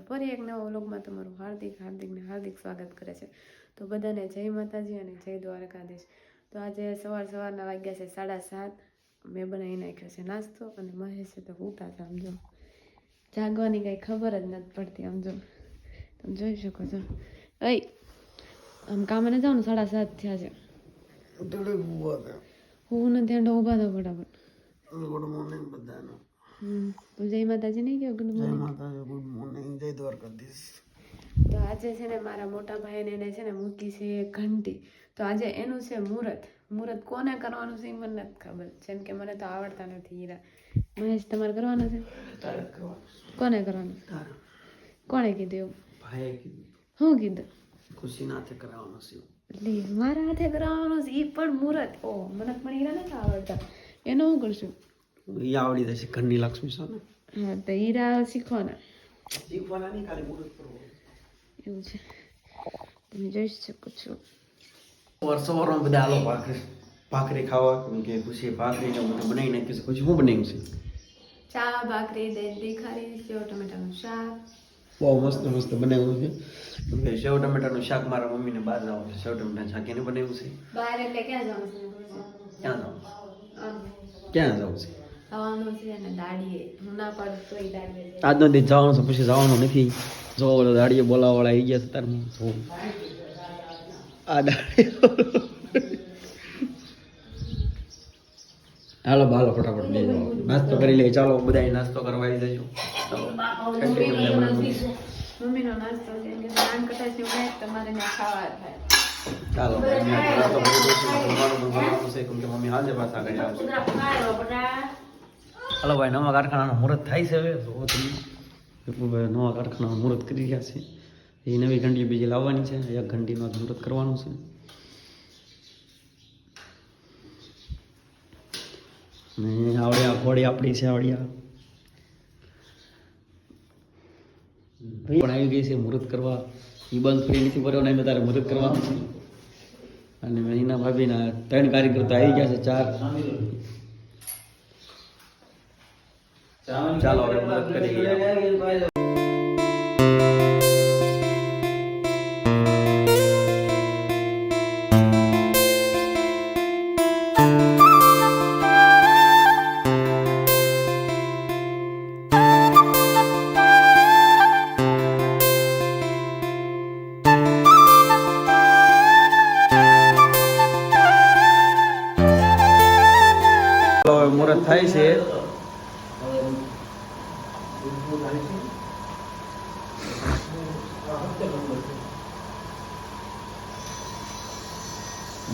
ફરી એક નવા વ્લોગમાં તમારું હાર્દિક હાર્દિકને હાર્દિક સ્વાગત કરે છે. તો બધાને જય માતાજી અને જય દ્વારકાધીશ. તો આજે સવાર સવારના વાગ્યા છે સાડા સાત. મેં બનાવી નાખ્યો છે નાસ્તો અને મહેશે તો ઉતા સમજો જાગવાની કંઈ ખબર જ નથી પડતી આમ જો. તમે જોઈ શકો છો. અય આમ કામે ને જાઉં ને સાડા સાત થયા છે. હું નથી ત્યાં ઊભા થો ફટાફટ. ગુડ મોર્નિંગ બધાને. તો જય માતાજી નહીં કહો ગુડ જય માતાજી ગુડ મોર્નિંગ. જય દ્વારકાધીશ તો આજે છે ને મારા મોટા ભાઈને એને છે ને મૂકી છે ઘંટી. તો આજે એનું છે મુહૂર્ત. મુહૂર્ત કોને કરવાનું છે મને નથી ખબર. જેમ કે મને તો આવડતા નથી હીરા. મહેશ તમારે કરવાનું છે? કોને કરવાનું? કોણે કીધું એવું? ભાઈએ કીધું. શું કીધું? ખુશી નાથે કરાવવાનું છે લે મારા હાથે કરવાનું છે એ પણ મુહૂર્ત. ઓ મને પણ હીરા નથી આવડતા. એનું હું કરશું? એ આવડી જશે ઘરની લક્ષ્મી છે ને હા તો હીરા શીખવાના શીખવાના નહીં ખાલી મુહૂર્ત કરવું એવું છે તમે જોઈ શકો છો વર્ષો વર્ષો બધા આલો ભાખરી ભાખરી ખાવા કેમ કે ખુશી ભાખરી ને બધું બનાવી નાખ્યું છે ખુશી હું બનાવ્યું છે ચા ભાખરી દહીં ખારી સેવ ટમેટાનું શાક બહુ મસ્ત મસ્ત બનાવ્યું છે કેમ કે સેવ ટમેટાનું શાક મારા મમ્મીને બહાર જવાનું છે સેવ ટમેટાનું શાક એને બનાવ્યું છે બહાર એટલે ક્યાં જવાનું છે ક્યાં જવાનું ક્યાં જવું છે થવાનું છે અને દાડીએ હું ના પાડું તોય દાડીએ આજનો દિવસ જવાનું છે પછી જવાનું નથી. જો ઓલો દાડીએ બોલાવવાળા આવી ગયા છે તાર હું જોઉં. આ દાડી. હાલો બાલો ફટાફટ લઈ જાઓ. નાસ્તો કરી લઈએ ચાલો બધા નાસ્તો કરવા આવી જજો. મમ્મીનો નાસ્તો કે નાન કટાશ છે તમારે ના ખાવા થાય. ચાલો કરી દઈશું. જમવાનું છે મમ્મી હાજે પાછા ઘરે આવશે. હાલો ભાઈ, નવા કારખાનાનું મુહૂર્ત થાય છે હવે. જોવો તમે વિપુલભાઈ નવા કારખાનાનું મુહૂર્ત કરી રહ્યા છે. એ નવી ઘંટી બીજી લાવવાની છે. એક ઘંટીનું આજ મુહૂર્ત કરવાનું છે. ને આવડ્યા ઘોડી આપણી છે, આવડ્યા. પણ આવી ગઈ છે મુહૂર્ત કરવા. એ બંધ ફ્રી નથી ભર્યો ને તારે મુહૂર્ત કરવાનું છે. અને મહિના ભાભીના ત્રણ કાર્યકર્તા આવી ગયા છે, ચાર. ચાલો હવે મદદ કરી મુહૂર્ત થાય છે.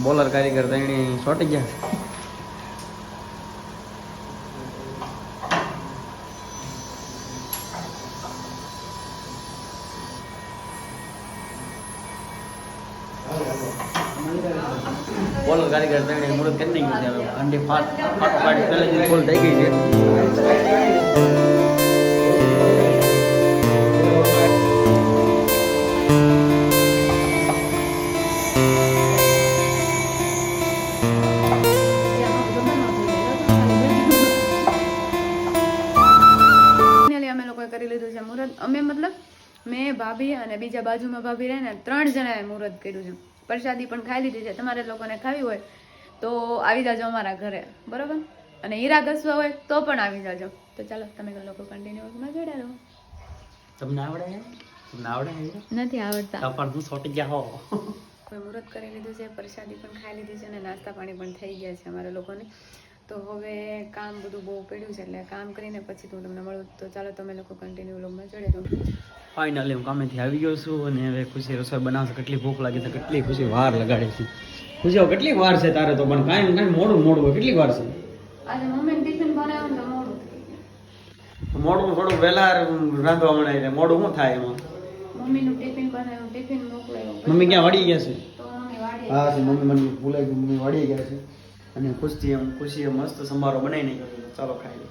બોલર કારીગર તણી છોટી ગયા. છે બોલર કારીગર તણી મુહૂર્ત કરી નાખ્યું છે. હવે અંડી ફાટ ફાટ પાડી પહેલેથી ફૂલ થઈ ગઈ છે. અને બીજા બાજુમાં ભાભી રહે ને ત્રણ જણાએ મુહૂર્ત કર્યું છે. પ્રસાદી પણ ખાઈ લીધી છે. તમારે લોકોને ખાવી હોય તો આવી જાજો અમારા ઘરે. બરોબર? અને હીરા ઘસવા હોય તો પણ આવી જાજો. તો ચાલો તમે લોકો કન્ટિન્યુઅસમાં જોડ્યા રહો. તમને આવડે છે? તમને આવડે છે? નથી આવડતા. પણ હું છોટી ગયા હો. કોઈ મુહૂર્ત કરી લીધું છે પ્રસાદી પણ ખાઈ લીધી છે અને નાસ્તા પાણી પણ થઈ ગયા છે અમારા લોકોને. તો હવે કામ બધું બહુ પડ્યું છે એટલે કામ કરીને પછી તો હું તમને મળું. તો ચાલો તમે લોકો કન્ટિન્યુ લોગમાં જોડે રહો. ફાઇનલી હું કામેથી આવી ગયો છું અને હવે ખુશી રસોઈ બનાવશે. કેટલી ભૂખ લાગી છે કેટલી ખુશી વાર લગાડે છે. ખુશી હવે કેટલી વાર છે તારે તો પણ કાંઈ કાંઈ મોડું મોડું હોય. કેટલી વાર છે? મોડું થોડું વહેલા રાંધવા મળે એટલે મોડું શું થાય એમાં? મમ્મીનું ટિફિન બનાવ્યું ટિફિન મોકલાયું મમ્મી ક્યાં વળી ગયા છે? તો મમ્મી વાડી હા છે મમ્મી મને ભૂલાઈ ગયું મમ્મી વળી ગયા છે. અને ખુશી એમ ખુશીએ મસ્ત સંભારો બનાવી નાખ્યો ચાલો ખાઈ લઈએ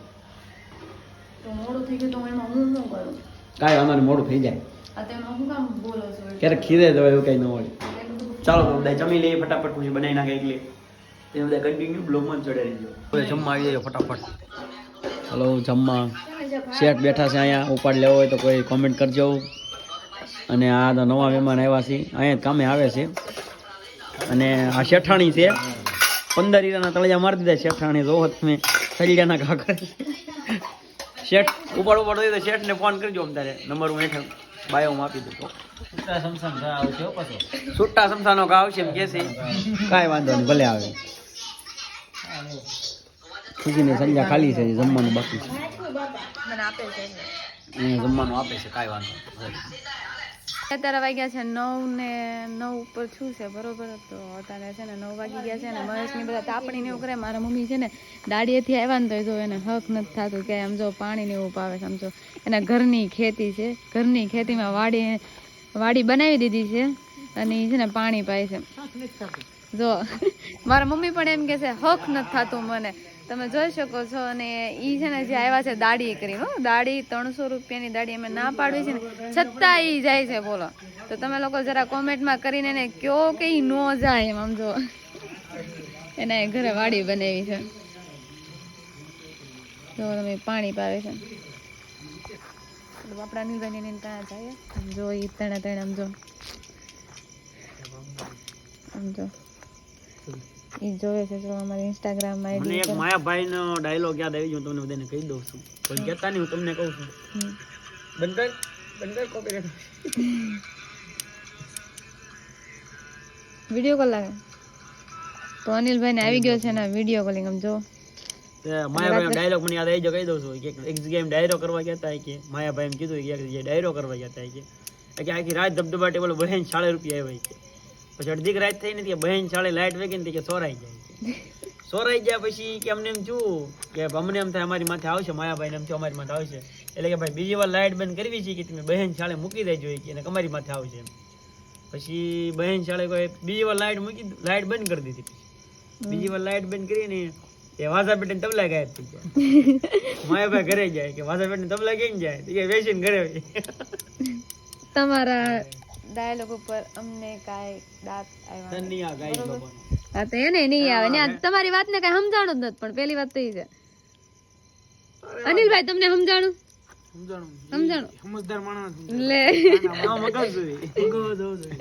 તો મોડું થઈ ગયું તો એમાં હું શું કરું? કાંઈ અમારે મોડું થઈ જાય. આ તો એમાં હું કામ બોલો છો? ક્યારેક ખીરે જવાય એવું કંઈ ન હોય. ચાલો બધા જમી લઈએ ફટાફટ પછી બનાવી નાખે એટલે એ બધા કન્ટિન્યુ બ્લોગમાં ચડે ચડાવી હવે જમવા આવી જાય ફટાફટ. હલો જમવા. શેઠ બેઠા છે અહીંયા ઉપાડ લેવો હોય તો કોઈ કોમેન્ટ કરજો. અને આ તો નવા મહેમાન આવ્યા છે અહીંયા કામે આવે છે. અને આ શેઠાણી છે. પંદર હીરાના તળિયા મારી દીધા શેઠાણી. જોવો તમે સળિયાના કાકર શેઠ ઉપાડ ઉપર દઈ દે શેઠને ફોન કરજો તારે નંબર હું હેઠળ બાયોમાં આપી દઉં છૂટા સમસાનો ઘા આવશે એમ કે છે. કાંઈ વાંધો નહીં ભલે આવે. ખુશીની સંજ્ઞા ખાલી છે જમવાનું બાકી છે. જમવાનું આપે છે કાંઈ વાંધો નહીં. અત્યારે વાગ્યા છે નવ ને નવ ઉપર છું છે, બરોબર? તો અત્યારે છે ને નવ વાગી ગયા છે ને મહેશની બધા તાપણી ને એવું કરે. મારા મમ્મી છે ને દાડીએથી આવ્યા ને તો જો એને હક નથી થતું કે આમ જો પાણી ને એવું પાવે સમજો એને ઘરની ખેતી છે. ઘરની ખેતીમાં વાડી વાડી બનાવી દીધી છે અને એ છે ને પાણી પાય છે. જો, મારા મમ્મી પણ એમ કે છે, હક નથી થતું મને. તમે જોઈ શકો છો અને એ છે ને જે આવ્યા છે દાડી કરી, હો. દાડી ત્રણસો રૂપિયાની દાડી અમે ના પાડવી છે ને છતાં એ જાય છે, બોલો. તો તમે લોકો જરા કોમેન્ટમાં કરીને એને કયો કે ન જાય એમ, આમ જો. એના ઘરે વાડી બનાવી છે. જો તમે પાણી પાવે છે. આપણા નીલભાઈ ને ત્યાં જાય. જો એ તણે તણે આમ જો. આમ જો. ઈ જોવે છે જો અમારી ઇન્સ્ટાગ્રામમાં મને આઈડી એક માયાભાઈનો ડાયલોગ યાદ આવી ગયો તમને બધાને કહી દઉં છું. કોઈ કહેતા નહીં હું તમને કહું છું. બંદર બંદર કોપી રેટ વિડિયો કોલ લાગે? તો અનિલભાઈ ને આવી ગયો છે ને વીડિયો કોલિંગ આમ જો. માયાભાઈ ડાયલોગ મને યાદ આવી ગયો કહી દઉં છું. કે એક જગ્યાએ ડાયરો કરવા ગયા હતા કે માયાભાઈ એમ કીધું કે એક જગ્યાએ ડાયરો કરવા ગયા હતા કે આખી રાત ધબધબાટે બોલો બહેન સાડા રૂપિયા આવ્યા કે પછી અડધી રાત થઈ ને કે બહેન શાળે લાઇટ વેગી કે સોરાઈ જાય. સોરાઈ ગયા પછી કે અમને એમ જોવું કે અમને એમ થાય અમારી માથે આવશે માયાભાઈ એમ થયું અમારી માથે આવશે. એટલે કે ભાઈ બીજી વાર લાઇટ બંધ કરવી છે કે તમે બહેન શાળે મૂકી દેજો કે અને અમારી માથે આવશે પછી બહેન શાળે કોઈ બીજી વાર લાઇટ મૂકી લાઇટ બંધ કરી દીધી બીજી વાર લાઇટ બંધ કરીને એ વાસા પેટે તબલા ગાયબ થઈ જાય માયાભાઈ ઘરે જાય કે વાસા પેટે તબલા ગઈ જાય? કે બેસીને ઘરે તમારા ડાયલોગ ઉપર અમને કાંઈ દાંત આવ્યા. હા તો એને નહીં આવે. ને તમારી વાતને કઈ સમજાણું જ નથી પણ પેલી વાત તો એ છે. અનિલભાઈ તમને સમજાણું? સમજાણું. લે. આ મગજ જોઈએ. મગજ જોઈએ.